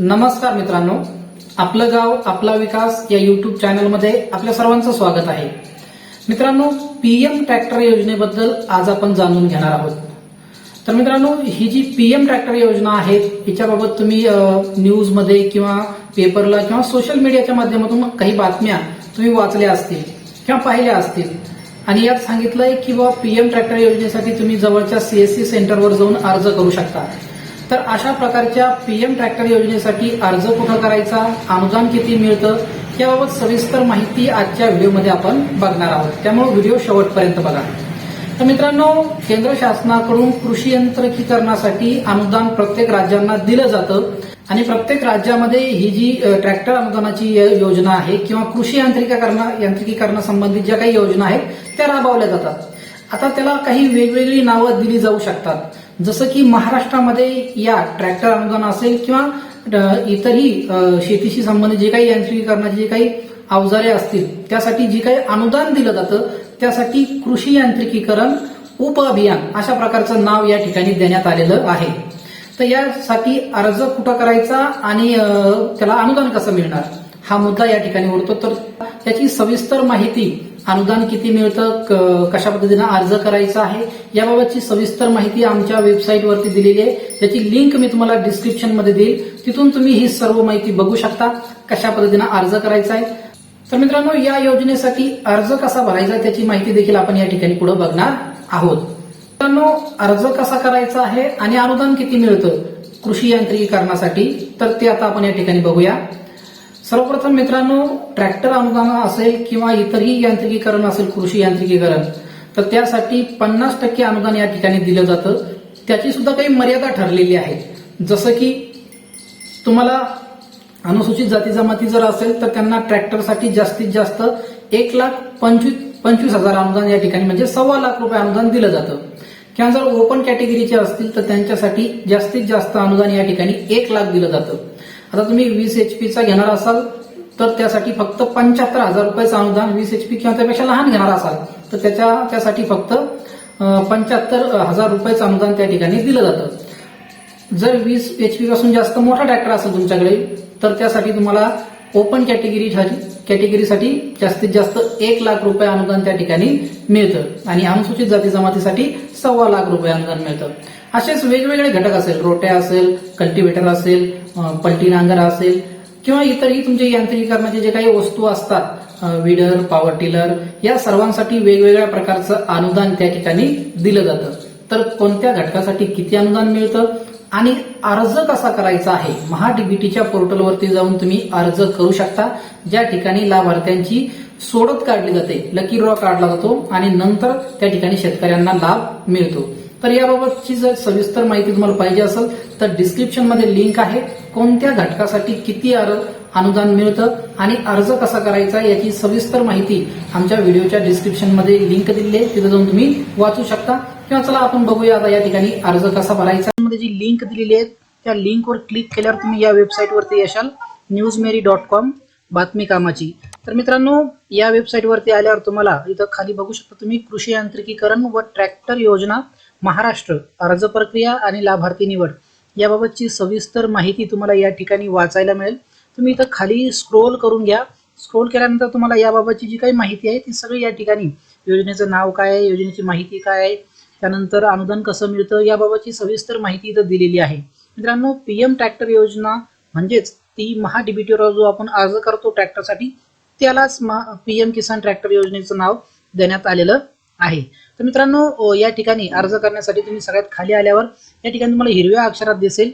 नमस्कार मित्रांनो. आपलं गाव आपला विकास या युट्यूब चॅनलमध्ये आपल्या सर्वांचं स्वागत आहे. मित्रांनो पीएम ट्रॅक्टर योजनेबद्दल आज आपण जाणून घेणार आहोत. तर मित्रांनो ही जी पीएम ट्रॅक्टर योजना आहे हिच्याबाबत तुम्ही न्यूजमध्ये किंवा पेपरला किंवा सोशल मीडियाच्या माध्यमातून काही बातम्या तुम्ही वाचल्या असतील किंवा पाहिल्या असतील. आणि यात सांगितलंय की बाबा पीएम ट्रॅक्टर योजनेसाठी तुम्ही जवळच्या सीएससी सेंटरवर जाऊन अर्ज करू शकता. तर अशा प्रकारच्या पीएम ट्रॅक्टर योजनेसाठी अर्ज कुठं करायचा अनुदान किती मिळतं याबाबत सविस्तर माहिती आजच्या व्हिडिओमध्ये आपण बघणार आहोत. त्यामुळे व्हिडिओ शेवटपर्यंत बघा. तर मित्रांनो केंद्र शासनाकडून कृषी यंत्रकीकरणासाठी अनुदान प्रत्येक राज्यांना दिलं जातं आणि प्रत्येक राज्यामध्ये ही जी ट्रॅक्टर अनुदानाची योजना आहे किंवा कृषी यांत्रिकीकरण यांत्रिकीकरणासंबंधित ज्या काही योजना आहेत त्या राबवल्या जातात. आता त्याला काही वेगवेगळी नावं दिली जाऊ शकतात. जसं की महाराष्ट्रामध्ये या ट्रॅक्टर अनुदान असेल किंवा इतरही शेतीशी संबंधित जे काही यांत्रिकीकरणाची जे काही अवजारे असतील त्यासाठी जी काही अनुदान दिलं जातं त्यासाठी कृषी यांत्रिकीकरण उप अभियान अशा प्रकारचं नाव या ठिकाणी देण्यात आलेलं आहे. तर यासाठी अर्ज कुठं करायचा आणि त्याला अनुदान कसं मिळणार? हा मुद्दा या ठिकाणी उरतो. तर त्याची सविस्तर माहिती अनुदान किती मिळतं कशा पद्धतीनं अर्ज करायचा आहे याबाबतची सविस्तर माहिती आमच्या वेबसाईटवरती दिलेली आहे. त्याची लिंक मी तुम्हाला डिस्क्रिप्शनमध्ये देईल. तिथून तुम्ही ही सर्व माहिती बघू शकता कशा पद्धतीनं अर्ज करायचा आहे. तर मित्रांनो या योजनेसाठी अर्ज कसा भरायचा त्याची माहिती देखील आपण या ठिकाणी पुढे बघणार आहोत. मित्रांनो अर्ज कसा करायचा आहे आणि अनुदान किती मिळतं कृषी यांत्रिकीकरणासाठी तर ते आता आपण या ठिकाणी बघूया. सर्वप्रथम मित्रांनो ट्रॅक्टर अनुदान असेल किंवा इतरही यांत्रिकीकरण असेल कृषी यांत्रिकीकरण तर त्यासाठी पन्नास टक्के अनुदान या ठिकाणी दिलं जातं. त्याची सुद्धा काही मर्यादा ठरलेली आहे जसं की तुम्हाला अनुसूचित जाती जमाती जर असेल तर त्यांना ट्रॅक्टरसाठी जास्तीत जास्त एक लाख पंचवीस पंचवीस हजार अनुदान या ठिकाणी म्हणजे सव्वा लाख रुपये अनुदान दिलं जातं. किंवा जर ओपन कॅटेगरीचे असतील तर त्यांच्यासाठी जास्तीत जास्त अनुदान या ठिकाणी एक लाख दिलं जातं. आता तुम्ही वीस एच पीचा घेणार असाल तर त्यासाठी फक्त पंच्याहत्तर हजार रुपयाचं अनुदान वीस एच पी किंवा त्यापेक्षा लहान घेणार असाल तर त्याच्या त्यासाठी फक्त पंच्याहत्तर हजार रुपयाचं अनुदान त्या ठिकाणी दिलं जातं. जर वीस एचपी पासून जास्त मोठा ट्रॅक्टर असेल तुमच्याकडे तर त्यासाठी तुम्हाला ओपन कॅटेगरी कॅटेगरीसाठी जास्तीत जास्त एक लाख रुपये अनुदान त्या ठिकाणी मिळतं. आणि अनुसूचित जाती जमातीसाठी सव्वा लाख रुपये अनुदान मिळतं. असेच वेगवेगळे घटक असेल. रोट्या असेल कल्टिवेटर असेल अं, पलटी नांगर असेल किंवा इतरही तुमचे यांत्रिकीकरणाचे जे काही वस्तू असतात विडर पॉवर टिलर या सर्वांसाठी वेगवेगळ्या प्रकारचं अनुदान त्या ठिकाणी दिलं जातं. तर कोणत्या घटकासाठी किती अनुदान मिळतं आणि अर्ज कसा करायचा आहे? महाडीबीटीच्या पोर्टलवरती जाऊन तुम्ही अर्ज करू शकता. ज्या ठिकाणी लाभार्थ्यांची सोडत काढली जाते लकी ड्रॉ काढला जातो आणि नंतर त्या ठिकाणी शेतकऱ्यांना लाभ मिळतो. तर याबाबतची जर सविस्तर माहिती तुम्हाला पाहिजे असेल तर डिस्क्रिप्शनमध्ये लिंक आहे. कोणत्या घटकासाठी किती अर्ज अनुदान मिळतं आणि अर्ज कसा करायचा याची सविस्तर माहिती आमच्या व्हिडिओच्या डिस्क्रिप्शनमध्ये लिंक दिलेली आहे. तिथे जाऊन तुम्ही वाचू शकता. किंवा चला आपण बघूया आता या ठिकाणी अर्ज कसा भरायचा. मध्ये जी लिंक दिलेली आहे त्या लिंकवर क्लिक केल्यावर तुम्ही या वेबसाईटवरती येशाल न्यूज मेरी डॉट कॉम बातमी कामाची तर मित्रांनो या वेबसाईटवरती आल्यावर तुम्हाला इथं खाली बघू शकता तुम्ही कृषी यांत्रिकीकरण व ट्रॅक्टर योजना महाराष्ट्र अर्ज प्रक्रिया आणि लाभार्थी निवड. याबाबतची सविस्तर माहिती तुम्हाला या ठिकाणी वाचायला मिळेल. तुम्ही इथं खाली स्क्रोल करून घ्या. स्क्रोल केल्यानंतर तुम्हाला याबाबतची जी काही माहिती आहे ती सगळी या ठिकाणी योजनेचं नाव काय आहे योजनेची माहिती काय आहे त्यानंतर अनुदान कसं मिळतं याबाबतची सविस्तर माहिती इथं दिलेली आहे. मित्रांनो पीएम ट्रॅक्टर योजना म्हणजेच ती महाडीबीटीवर जो आपण अर्ज करतो ट्रॅक्टरसाठी त्यालाच पीएम किसान ट्रॅक्टर योजनेचं नाव देण्यात आलेलं आहे. तर मित्रांनो या ठिकाणी अर्ज करण्यासाठी तुम्ही सगळ्यात खाली आल्यावर या ठिकाणी तुम्हाला हिरव्या अक्षरात दिसेल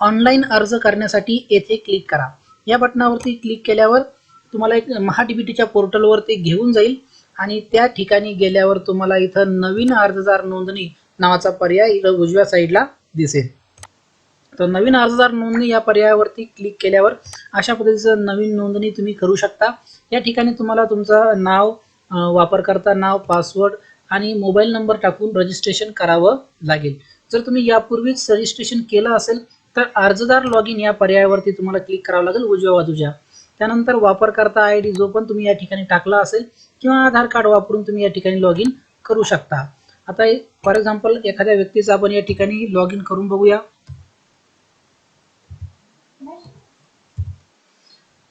ऑनलाईन अर्ज करण्यासाठी येथे क्लिक करा. या बटनावरती क्लिक केल्यावर तुम्हाला एक महाडीबीटीच्या पोर्टलवरती घेऊन जाईल आणि त्या ठिकाणी गेल्यावर तुम्हाला इथं नवीन अर्जदार नोंदणी नावाचा पर्याय इथं उजव्या साईडला दिसेल. तर नवीन अर्जदार नोंदणी या पर्यायावरती क्लिक केल्यावर अशा पद्धतीचं नवीन नोंदणी तुम्ही करू शकता. या ठिकाणी तुम्हाला तुमचं नाव वापरकर्ता नाव पासवर्ड आणि मोबाईल नंबर टाकून रजिस्ट्रेशन करावं लागेल. जर तुम्ही यापूर्वीच रजिस्ट्रेशन केलं असेल तर अर्जदार लॉग इन या पर्यायावरती तुम्हाला क्लिक करावं लागेल उजव्या बाजूच्या. त्यानंतर वापरकर्ता आय डी जो पण तुम्ही या ठिकाणी टाकला असेल किंवा आधार कार्ड वापरून तुम्ही या ठिकाणी लॉग इन करू शकता. आता फॉर एक्झाम्पल एखाद्या व्यक्तीचं आपण या ठिकाणी लॉग इन करून बघूया.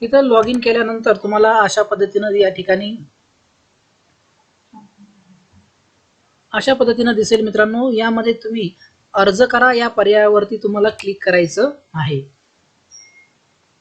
इथं लॉग इन केल्यानंतर तुम्हाला अशा पद्धतीनं या ठिकाणी अशा पद्धतीनं दिसेल मित्रांनो यामध्ये तुम्ही अर्ज करा या पर्यायावरती तुम्हाला क्लिक करायचं आहे.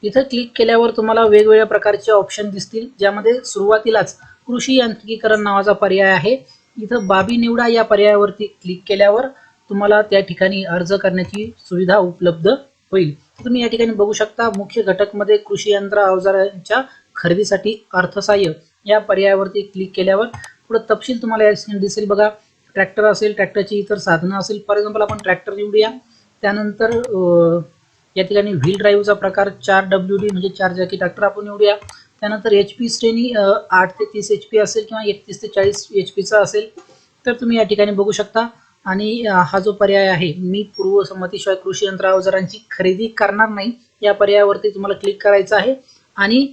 इथं क्लिक केल्यावर तुम्हाला वेगवेगळ्या प्रकारचे ऑप्शन दिसतील ज्यामध्ये सुरुवातीलाच कृषी यांत्रिकीकरण नावाचा पर्याय आहे. इथं बाबी निवडा या पर्यायावरती क्लिक केल्यावर तुम्हाला त्या ठिकाणी अर्ज करण्याची सुविधा उपलब्ध होईल. तुम्ही या ठिकाणी बघू शकता मुख्य घटकमध्ये कृषी यंत्र अवजारांच्या खरेदीसाठी अर्थसहाय्य. या पर्यायावरती क्लिक केल्यावर पुढे तपशील तुम्हाला या दिसेल बघा. ट्रॅक्टर असेल ट्रॅक्टरची इतर साधनं असेल. फॉर एक्झाम्पल आपण ट्रॅक्टर निवडूया. त्यानंतर या ठिकाणी व्हील ड्राईव्हचा प्रकार चार डब्ल्यू डी म्हणजे चार चाकी ट्रॅक्टर आपण निवडूया. त्यानंतर एच पी श्रेणी आठ ते तीस एच पी असेल किंवा एकतीस ते चाळीस एच पीचा असेल. तर तुम्ही या ठिकाणी बघू शकता आणि हा जो पर्याय आहे मी पूर्वसंमतीशिवाय कृषी यंत्र अवजारांची खरेदी करणार नाही या पर्यायावरती तुम्हाला क्लिक करायचं आहे. आणि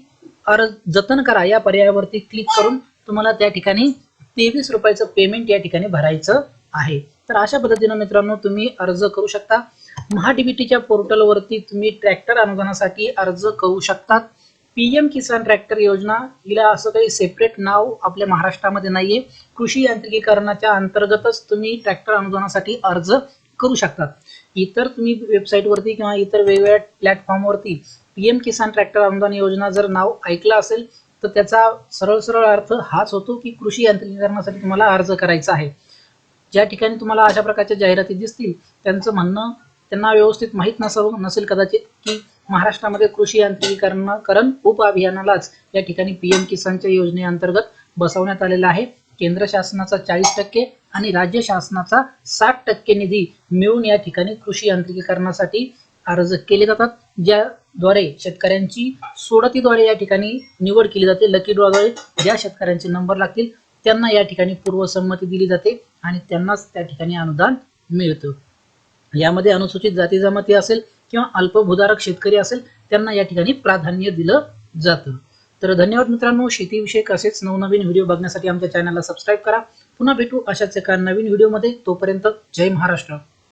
अर्ज जतन करा या पर्यायावरती क्लिक करून तुम्हाला त्या ठिकाणी तेवीस रुपयाचं पेमेंट या ठिकाणी भरायचं आहे. तर अशा पद्धतीनं मित्रांनो तुम्ही अर्ज करू शकता. महाडीबीटीच्या पोर्टलवरती तुम्ही ट्रॅक्टर अनुदानासाठी अर्ज करू शकतात. पीएम किसान ट्रॅक्टर योजना हिला असं काही सेपरेट नाव आपल्या महाराष्ट्रामध्ये नाहीये. कृषी यांत्रिकीकरणाच्या अंतर्गतच तुम्ही ट्रॅक्टर अनुदानासाठी अर्ज करू शकतात इतर तुम्ही वेबसाईटवरती किंवा इतर वेगवेगळ्या प्लॅटफॉर्मवरती पीएम किसान ट्रॅक्टर अनुदान योजना जर नाव ऐकलं असेल तर त्याचा सरळ सरळ अर्थ हाच होतो की कृषी यांत्रिकीकरणासाठी तुम्हाला अर्ज करायचा आहे. ज्या ठिकाणी तुम्हाला अशा प्रकारच्या जाहिराती दिसतील त्यांचं म्हणणं त्यांना व्यवस्थित माहीत नसावं नसेल कदाचित की महाराष्ट्रामध्ये कृषी यांत्रिकीकरणकरण उप अभियानालाच या ठिकाणी पीएम किसानच्या योजनेअंतर्गत बसवण्यात आलेला आहे. केंद्र शासनाचा चाळीस टक्के आणि राज्य शासनाचा साठ टक्के निधी मिळून या ठिकाणी कृषी यांत्रिकीकरणासाठी अर्ज केले जातात ज्याद्वारे शेतकऱ्यांची सोडतीद्वारे या ठिकाणी निवड केली जाते. लकी ड्रॉद्वारे ज्या शेतकऱ्यांचे नंबर लागतील त्यांना या ठिकाणी पूर्वसंमती दिली जाते आणि त्यांनाच त्या ठिकाणी अनुदान मिळतं. यामध्ये अनुसूचित जाती जमाती असेल किंवा अल्पभूधारक शेतकरी असेल त्यांना या ठिकाणी प्राधान्य दिलं जातं. तर धन्यवाद मित्रांनो. शेतीविषयक असेच नवनवीन व्हिडिओ बघण्यासाठी आमच्या चॅनलला सबस्क्राईब करा. पुन्हा भेटू अशाच एका नवीन व्हिडिओमध्ये. तोपर्यंत जय महाराष्ट्र.